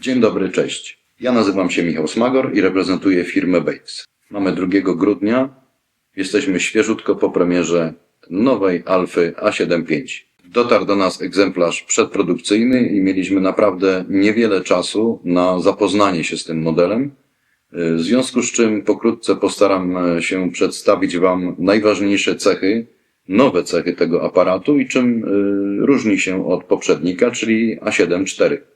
Dzień dobry, cześć. Ja nazywam się Michał Smagor i reprezentuję firmę Bakes. Mamy 2 grudnia. Jesteśmy świeżutko po premierze nowej Alfy A75. Dotarł do nas egzemplarz przedprodukcyjny i mieliśmy naprawdę niewiele czasu na zapoznanie się z tym modelem. W związku z czym pokrótce postaram się przedstawić Wam najważniejsze cechy, nowe cechy tego aparatu i czym y, różni się od poprzednika, czyli A7 IV.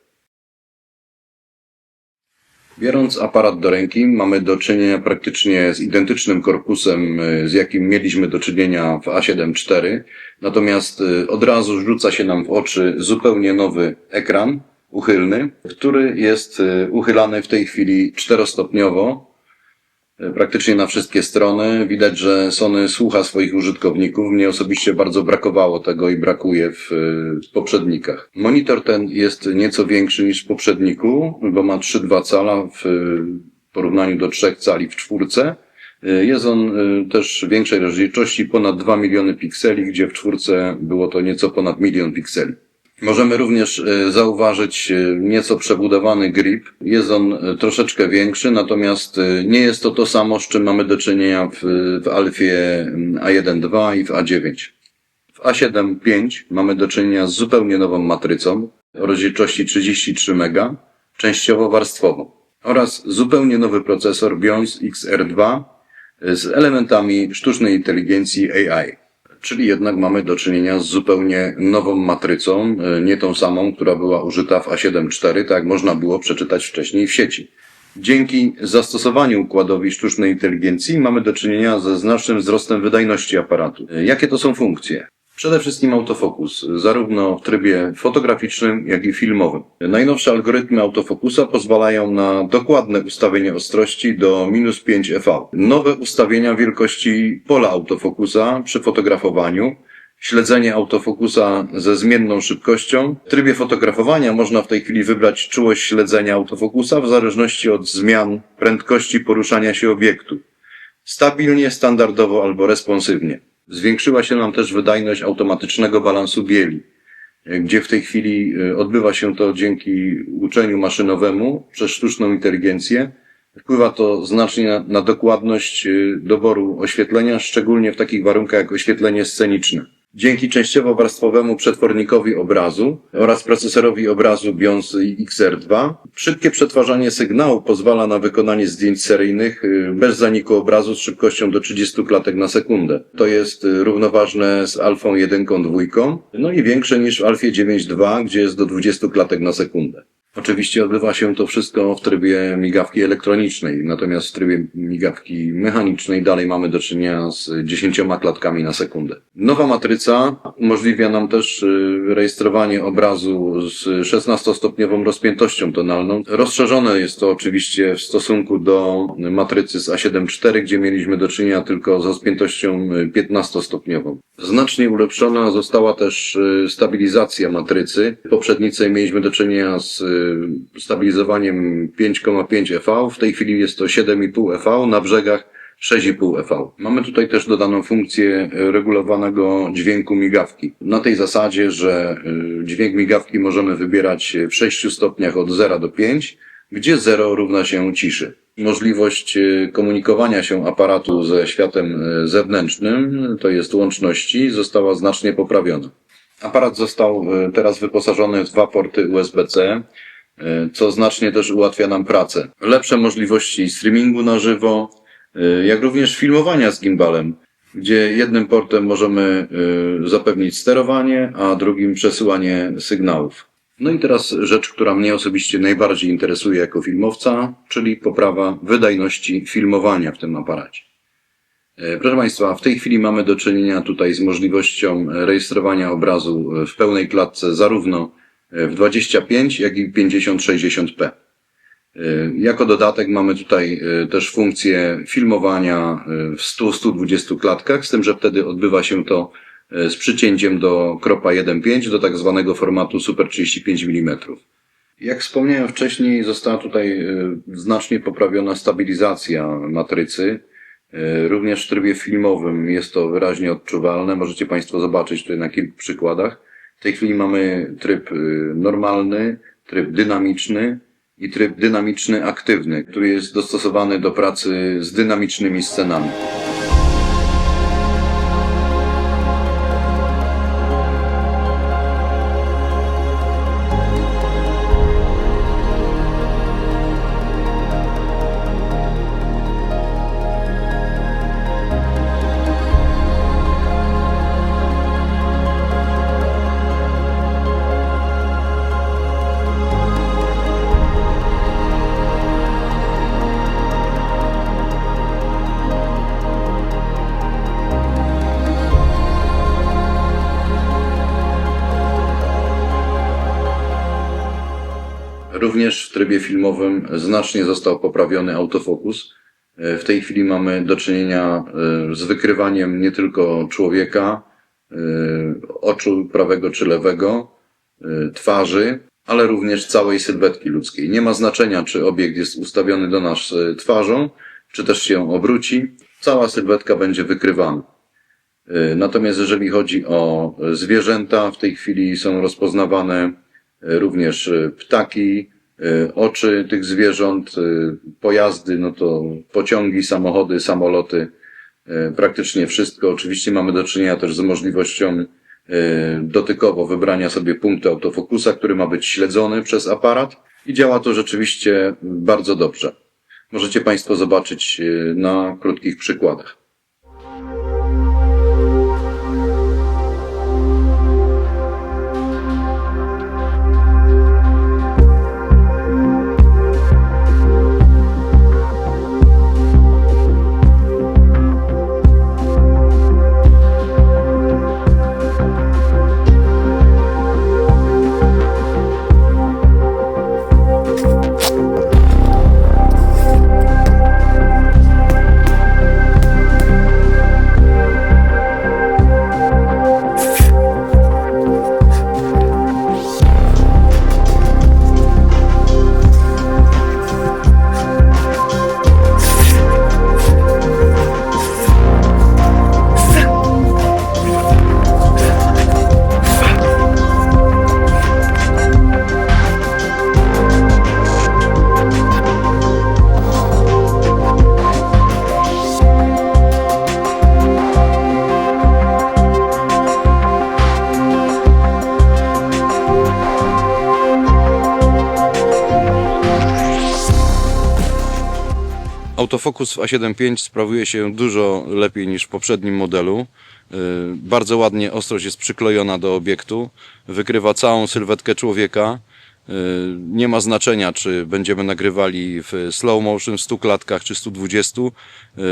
Biorąc aparat do ręki, mamy do czynienia praktycznie z identycznym korpusem, y, z jakim mieliśmy do czynienia w A7 IV, natomiast y, od razu rzuca się nam w oczy zupełnie nowy ekran uchylny, który jest y, uchylany w tej chwili czterostopniowo, praktycznie na wszystkie strony. Widać, że Sony słucha swoich użytkowników. Mnie osobiście bardzo brakowało tego i brakuje w y, poprzednikach. Monitor ten jest nieco większy niż w poprzedniku, bo ma 3,2 cala w y, porównaniu do 3 cali w czwórce. Jest on też większej rozdzielczości, ponad 2 miliony pikseli, gdzie w czwórce było to nieco ponad milion pikseli. Możemy również e, zauważyć e, nieco przebudowany grip. Jest on e, troszeczkę większy, natomiast nie jest to to samo, z czym mamy do czynienia w, w Alfie mm, A1.2 i w A9. W A7.5 mamy do czynienia z zupełnie nową matrycą o rozdzielczości 33 MB, częściowo warstwową oraz zupełnie nowy procesor Bions XR2 z elementami sztucznej inteligencji AI. Czyli jednak mamy do czynienia z zupełnie nową matrycą, e, nie tą samą, która była użyta w A7 IV, tak jak można było przeczytać wcześniej w sieci. Dzięki zastosowaniu układowi sztucznej inteligencji mamy do czynienia ze znacznym wzrostem wydajności aparatu. E, Jakie to są funkcje? Przede wszystkim autofokus, zarówno w trybie fotograficznym, jak i filmowym. Najnowsze algorytmy autofokusa pozwalają na dokładne ustawienie ostrości do minus 5 EV. Nowe ustawienia wielkości pola autofokusa przy fotografowaniu, śledzenie autofokusa ze zmienną szybkością. W trybie fotografowania można w tej chwili wybrać czułość śledzenia autofokusa w zależności od zmian prędkości poruszania się obiektu. Stabilnie, standardowo albo responsywnie. Zwiększyła się nam też wydajność automatycznego balansu bieli, e, gdzie w tej chwili e, odbywa się to dzięki uczeniu maszynowemu przez sztuczną inteligencję. Wpływa to znacznie na, na dokładność e, doboru oświetlenia, szczególnie w takich warunkach jak oświetlenie sceniczne. Dzięki częściowo warstwowemu przetwornikowi obrazu oraz procesorowi obrazu Bions XR2, szybkie przetwarzanie sygnału pozwala na wykonanie zdjęć seryjnych y, bez zaniku obrazu z szybkością do 30 klatek na sekundę. To jest y, równoważne z alfą 1 2, no i większe niż w alfie 9.2, gdzie jest do 20 klatek na sekundę. Oczywiście odbywa się to wszystko w trybie migawki elektronicznej, natomiast w trybie migawki mechanicznej dalej mamy do czynienia z 10 klatkami na sekundę. Nowa matryca umożliwia nam też y, rejestrowanie obrazu z 16-stopniową rozpiętością tonalną. Rozszerzone jest to oczywiście w stosunku do matrycy z A7 IV, gdzie mieliśmy do czynienia tylko z rozpiętością y, 15-stopniową. Znacznie ulepszona została też y, stabilizacja matrycy. W poprzednicy mieliśmy do czynienia z y, stabilizowaniem 5,5 EV, w tej chwili jest to 7,5 EV, na brzegach 6,5 EV. Mamy tutaj też dodaną funkcję y, regulowanego dźwięku migawki. Na tej zasadzie, że y, dźwięk migawki możemy wybierać w 6 stopniach od 0 do 5, gdzie 0 równa się ciszy. Możliwość komunikowania się aparatu ze światem zewnętrznym, to jest łączności, została znacznie poprawiona. Aparat został teraz wyposażony w dwa porty USB-C, co znacznie też ułatwia nam pracę. Lepsze możliwości streamingu na żywo, jak również filmowania z gimbalem, gdzie jednym portem możemy y, zapewnić sterowanie, a drugim przesyłanie sygnałów. No i teraz rzecz, która mnie osobiście najbardziej interesuje jako filmowca, czyli poprawa wydajności filmowania w tym aparacie. E, Proszę Państwa, w tej chwili mamy do czynienia tutaj z możliwością rejestrowania obrazu w pełnej klatce zarówno w 25, jak i 50-60p. E, Jako dodatek mamy tutaj e, też funkcję filmowania w 100-120 klatkach, z tym, że wtedy odbywa się to z przycięciem do kropa 1.5 do tak zwanego formatu Super 35 mm. Jak wspomniałem wcześniej, została tutaj znacznie poprawiona stabilizacja matrycy. Również w trybie filmowym jest to wyraźnie odczuwalne. Możecie Państwo zobaczyć tutaj na kilku przykładach. W tej chwili mamy tryb normalny, tryb dynamiczny i tryb dynamiczny aktywny, który jest dostosowany do pracy z dynamicznymi scenami. Również w trybie filmowym znacznie został poprawiony autofokus. E, W tej chwili mamy do czynienia e, z wykrywaniem nie tylko człowieka, e, oczu prawego czy lewego, twarzy, ale również całej sylwetki ludzkiej. Nie ma znaczenia, czy obiekt jest ustawiony do nas twarzą, czy też się obróci. Cała sylwetka będzie wykrywana. Natomiast jeżeli chodzi o zwierzęta, w tej chwili są rozpoznawane również ptaki, oczy tych zwierząt, e, pojazdy, no to pociągi, samochody, samoloty, e, praktycznie wszystko. Oczywiście mamy do czynienia też z możliwością e, dotykowo wybrania sobie punktu autofokusa, który ma być śledzony przez aparat i działa to rzeczywiście bardzo dobrze. Możecie Państwo zobaczyć e, na krótkich przykładach. Autofokus w A7V sprawuje się dużo lepiej niż w poprzednim modelu. Yy, Bardzo ładnie ostrość jest przyklejona do obiektu, wykrywa całą sylwetkę człowieka. Yy, Nie ma znaczenia, czy będziemy nagrywali w slow motion w 100 klatkach czy 120. Yy,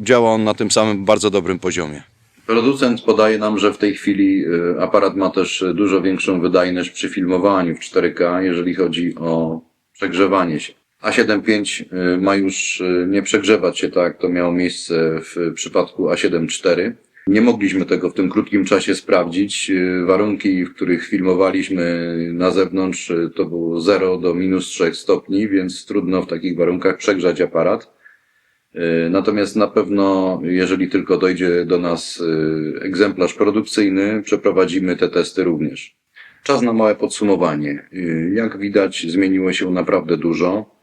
Działa on na tym samym bardzo dobrym poziomie. Producent podaje nam, że w tej chwili y, aparat ma też y, dużo większą wydajność przy filmowaniu w 4K, jeżeli chodzi o przegrzewanie się. A7V y, ma już y, nie przegrzewać się tak, jak to miało miejsce w przypadku A7 IV. Nie mogliśmy tego w tym krótkim czasie sprawdzić. Y, Warunki, w których filmowaliśmy na zewnątrz, to było 0 do minus 3 stopni, więc trudno w takich warunkach przegrzać aparat. Natomiast na pewno, jeżeli tylko dojdzie do nas egzemplarz produkcyjny, przeprowadzimy te testy również. Czas na małe podsumowanie. Jak widać, zmieniło się naprawdę dużo.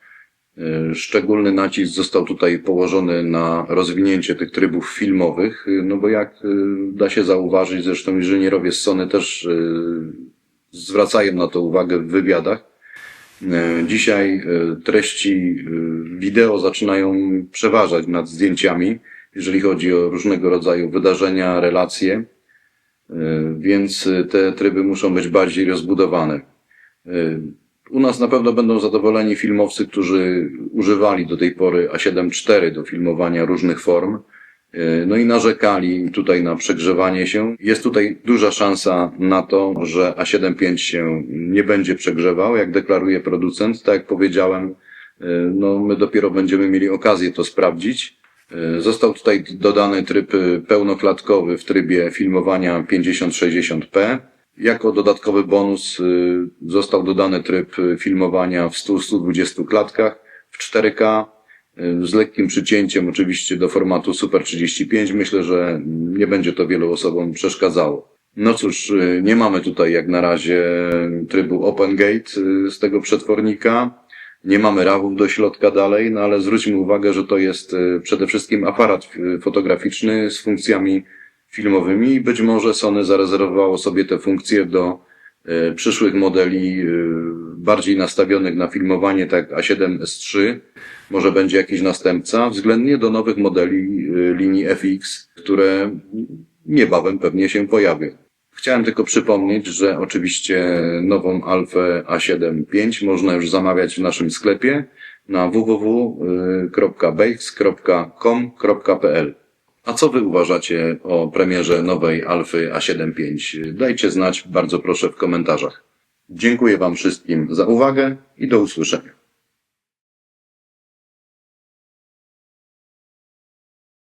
Y, Szczególny nacisk został tutaj położony na rozwinięcie tych trybów filmowych, y, no bo jak y, da się zauważyć, zresztą inżynierowie z Sony też zwracają na to uwagę w wywiadach, E, Dzisiaj e, treści e, wideo zaczynają przeważać nad zdjęciami, jeżeli chodzi o różnego rodzaju wydarzenia, relacje, E, więc te tryby muszą być bardziej rozbudowane. U nas na pewno będą zadowoleni filmowcy, którzy używali do tej pory A7 IV do filmowania różnych form. E, No i narzekali tutaj na przegrzewanie się. Jest tutaj duża szansa na to, że A75 się nie będzie przegrzewał, jak deklaruje producent. Tak jak powiedziałem, e, no my dopiero będziemy mieli okazję to sprawdzić. E, Został tutaj dodany tryb pełnoklatkowy w trybie filmowania 50-60p. Jako dodatkowy bonus e, został dodany tryb e, filmowania w 100-120 klatkach w 4K z lekkim przycięciem oczywiście do formatu Super 35. Myślę, że nie będzie to wielu osobom przeszkadzało. No cóż, y, nie mamy tutaj jak na razie trybu Open Gate y, z tego przetwornika. Nie mamy rawów do środka dalej, no ale zwróćmy uwagę, że to jest y, przede wszystkim aparat y, fotograficzny z funkcjami filmowymi i być może Sony zarezerwowało sobie te funkcje do y, przyszłych modeli y, bardziej nastawionych na filmowanie, tak jak A7S3, może będzie jakiś następca, względnie do nowych modeli y, linii FX, które niebawem pewnie się pojawią. Chciałem tylko przypomnieć, że oczywiście nową Alfę A7 V można już zamawiać w naszym sklepie na www.bakes.com.pl. A co Wy uważacie o premierze nowej Alfy A7 V? Dajcie znać bardzo proszę w komentarzach. Dziękuję Wam wszystkim za uwagę i do usłyszenia.